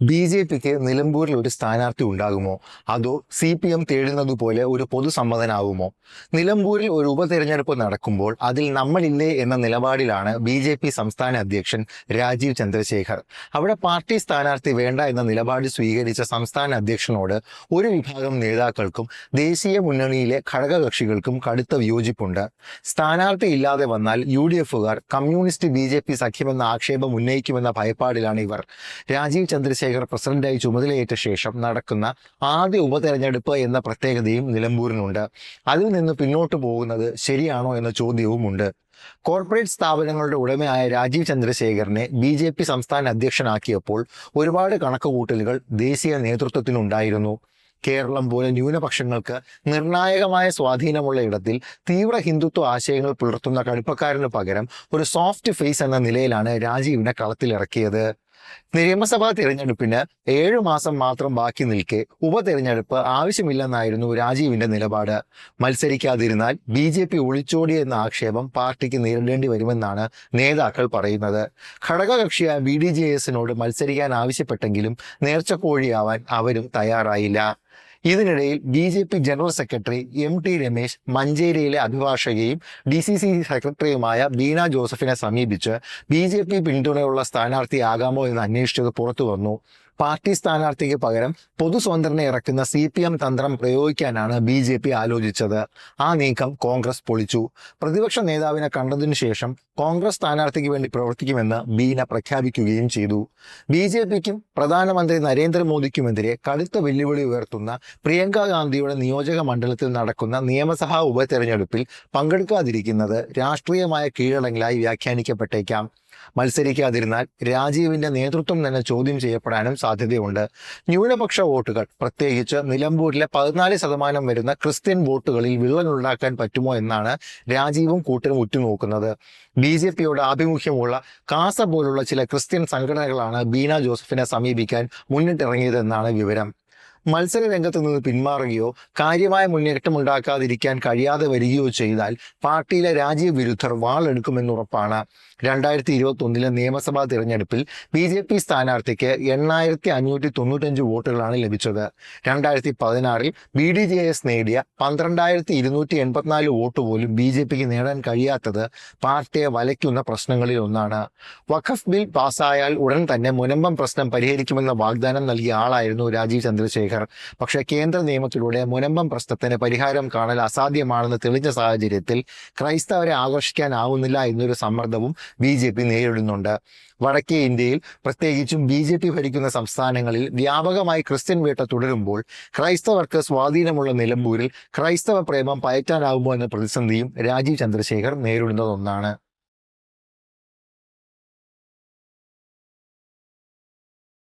B J പിക്ക് നിലമ്പൂരിൽ ഒരു സ്ഥാനാർത്ഥി ഉണ്ടാകുമോ? അതോ സി പി എം തേടുന്നതുപോലെ ഒരു പൊതുസമ്മതനാവുമോ നിലമ്പൂരിൽ ഒരു ഉപതെരഞ്ഞെടുപ്പ് നടക്കുമ്പോൾ അതിൽ നമ്മളില്ലേ എന്ന നിലപാടിലാണ് ബി ജെ പി സംസ്ഥാന അധ്യക്ഷൻ രാജീവ് ചന്ദ്രശേഖർ. അവിടെ പാർട്ടി സ്ഥാനാർത്ഥി വേണ്ട എന്ന നിലപാട് സ്വീകരിച്ച സംസ്ഥാന അധ്യക്ഷനോട് ഒരു വിഭാഗം നേതാക്കൾക്കും ദേശീയ മുന്നണിയിലെ ഘടകകക്ഷികൾക്കും കടുത്ത വിയോജിപ്പുണ്ട്. സ്ഥാനാർത്ഥി ഇല്ലാതെ വന്നാൽ യു ഡി എഫുകാർ കമ്മ്യൂണിസ്റ്റ് ബി ജെ പി സഖ്യമെന്ന ആക്ഷേപം ഉന്നയിക്കുമെന്ന ഭയപ്പാടിലാണ് ഇവർ. രാജീവ് ചന്ദ്രശേഖർ പ്രസിഡന്റായി ചുമതലയേറ്റ ശേഷം നടക്കുന്ന ആദ്യ ഉപതെരഞ്ഞെടുപ്പ് എന്ന പ്രത്യേകതയും നിലമ്പൂരിനുണ്ട്. അതിൽ നിന്ന് പിന്നോട്ട് പോകുന്നത് ശരിയാണോ എന്ന ചോദ്യവുമുണ്ട്. കോർപ്പറേറ്റ് സ്ഥാപനങ്ങളുടെ ഉടമയായ രാജീവ് ചന്ദ്രശേഖരനെ ബി ജെ പി സംസ്ഥാന അധ്യക്ഷനാക്കിയപ്പോൾ ഒരുപാട് കണക്കുകൂട്ടലുകൾ ദേശീയ നേതൃത്വത്തിനുണ്ടായിരുന്നു. കേരളം പോലെ ന്യൂനപക്ഷങ്ങൾക്ക് നിർണായകമായ സ്വാധീനമുള്ള ഇടത്തിൽ തീവ്ര ഹിന്ദുത്വ ആശയങ്ങൾ പുലർത്തുന്ന കടുപ്പക്കാരന് പകരം ഒരു സോഫ്റ്റ് ഫേസ് എന്ന നിലയിലാണ് രാജീവിനെ കളത്തിലിറക്കിയത്. നിയമസഭാ തിരഞ്ഞെടുപ്പിന് ഏഴു മാസം മാത്രം ബാക്കി നിൽക്കെ ഉപതെരഞ്ഞെടുപ്പ് ആവശ്യമില്ലെന്നായിരുന്നു രാജീവിന്റെ നിലപാട്. മത്സരിക്കാതിരുന്നാൽ ബി ജെ പി ഒളിച്ചോടി എന്ന ആക്ഷേപം പാർട്ടിക്ക് നേരിടേണ്ടി വരുമെന്നാണ് നേതാക്കൾ പറയുന്നത്. ഘടകകക്ഷിയായ ബി ഡി ജെ എസിനോട് മത്സരിക്കാൻ ആവശ്യപ്പെട്ടെങ്കിലും നേർച്ചക്കോഴിയാവാൻ അവരും തയ്യാറായില്ല. ഇതിനിടയിൽ B J P general secretary M T Ramesh മഞ്ചേരിയിലെ അഭിഭാഷകയും ഡി സി സി സെക്രട്ടറിയുമായ ബീന ജോസഫിനെ സമീപിച്ച് ബി ജെ പി പിന്തുണയുള്ള സ്ഥാനാർത്ഥിയാകാമോ എന്ന് അന്വേഷിച്ചത് പുറത്തു വന്നു. പാർട്ടി സ്ഥാനാർത്ഥിക്ക് പകരം പൊതു സ്വതന്ത്രനെ ഇറക്കുന്ന സി പി എം തന്ത്രം പ്രയോഗിക്കാനാണ് ബി ജെ പി ആലോചിച്ചത്. ആ നീക്കം കോൺഗ്രസ് പൊളിച്ചു. പ്രതിപക്ഷ നേതാവിനെ കണ്ടതിനു ശേഷം കോൺഗ്രസ് സ്ഥാനാർത്ഥിക്ക് വേണ്ടി പ്രവർത്തിക്കുമെന്ന് ബീന പ്രഖ്യാപിക്കുകയും ചെയ്തു. ബി ജെ പിക്കും പ്രധാനമന്ത്രി നരേന്ദ്രമോദിക്കുമെതിരെ കടുത്ത വെല്ലുവിളി ഉയർത്തുന്ന പ്രിയങ്ക ഗാന്ധിയുടെ നിയോജക മണ്ഡലത്തിൽ നടക്കുന്ന നിയമസഭാ ഉപതെരഞ്ഞെടുപ്പിൽ പങ്കെടുക്കാതിരിക്കുന്നത് രാഷ്ട്രീയമായ കീഴടങ്ങലായി വ്യാഖ്യാനിക്കപ്പെട്ടേക്കാം. മത്സരിക്കാതിരുന്നാൽ രാജീവിന്റെ നേതൃത്വം തന്നെ ചോദ്യം ചെയ്യപ്പെടാനും സാധ്യതയുണ്ട്. ന്യൂനപക്ഷ വോട്ടുകൾ പ്രത്യേകിച്ച് നിലമ്പൂരിലെ പതിനാല് ശതമാനം വരുന്ന ക്രിസ്ത്യൻ വോട്ടുകളിൽ വിള്ളലുണ്ടാക്കാൻ പറ്റുമോ എന്നാണ് രാജീവും കൂട്ടരും ഉറ്റുനോക്കുന്നത്. ബി ജെ പിയോട് ആഭിമുഖ്യമുള്ള കാസ പോലുള്ള ചില ക്രിസ്ത്യൻ സംഘടനകളാണ് ബീന ജോസഫിനെ സമീപിക്കാൻ മുന്നിട്ടിറങ്ങിയതെന്നാണ് വിവരം. മത്സര രംഗത്ത് നിന്ന് പിന്മാറുകയോ കാര്യമായ മുന്നേറ്റമുണ്ടാക്കാതിരിക്കാൻ കഴിയാതെ വരികയോ ചെയ്താൽ പാർട്ടിയിലെ രാജീവ് വിരുദ്ധർ വാളെടുക്കുമെന്നുറപ്പാണ് രണ്ടായിരത്തി ഇരുപത്തി ഒന്നിലെ നിയമസഭാ തിരഞ്ഞെടുപ്പിൽ ബി ജെ പി സ്ഥാനാർത്ഥിക്ക് എണ്ണായിരത്തി അഞ്ഞൂറ്റി തൊണ്ണൂറ്റഞ്ച് വോട്ടുകളാണ് ലഭിച്ചത്. രണ്ടായിരത്തി പതിനാറിൽ ബി ഡി ജെ എസ് നേടിയ പന്ത്രണ്ടായിരത്തി ഇരുന്നൂറ്റി എൺപത്തിനാല് വോട്ട് പോലും ബി ജെ പിക്ക് നേടാൻ കഴിയാത്തത് പാർട്ടിയെ വലയ്ക്കുന്ന പ്രശ്നങ്ങളിൽ ഒന്നാണ്. വഖഫ് ബിൽ പാസ്സായാൽ ഉടൻ തന്നെ മുനമ്പം പ്രശ്നം പരിഹരിക്കുമെന്ന വാഗ്ദാനം നൽകിയ ആളായിരുന്നു രാജീവ് ചന്ദ്രശേഖർ പക്ഷേ കേന്ദ്ര നിയമത്തിലൂടെ മുനമ്പം പ്രശ്നത്തിന് പരിഹാരം കാണൽ അസാധ്യമാണെന്ന് തെളിഞ്ഞ സാഹചര്യത്തിൽ ക്രൈസ്തവരെ ആഘോഷിക്കാനാവുന്നില്ല എന്നൊരു സമ്മർദ്ദവും ബി ജെ പി നേരിടുന്നുണ്ട്. വടക്കേ ഇന്ത്യയിൽ പ്രത്യേകിച്ചും ബി ജെ പി ഭരിക്കുന്ന സംസ്ഥാനങ്ങളിൽ വ്യാപകമായി ക്രിസ്ത്യൻ വേട്ട തുടരുമ്പോൾ ക്രൈസ്തവർക്ക് സ്വാധീനമുള്ള നിലമ്പൂരിൽ ക്രൈസ്തവ പ്രേമം പയറ്റാനാവുമോ എന്ന പ്രതിസന്ധിയും രാജീവ് ചന്ദ്രശേഖർ നേരിടുന്ന ഒന്നാണ്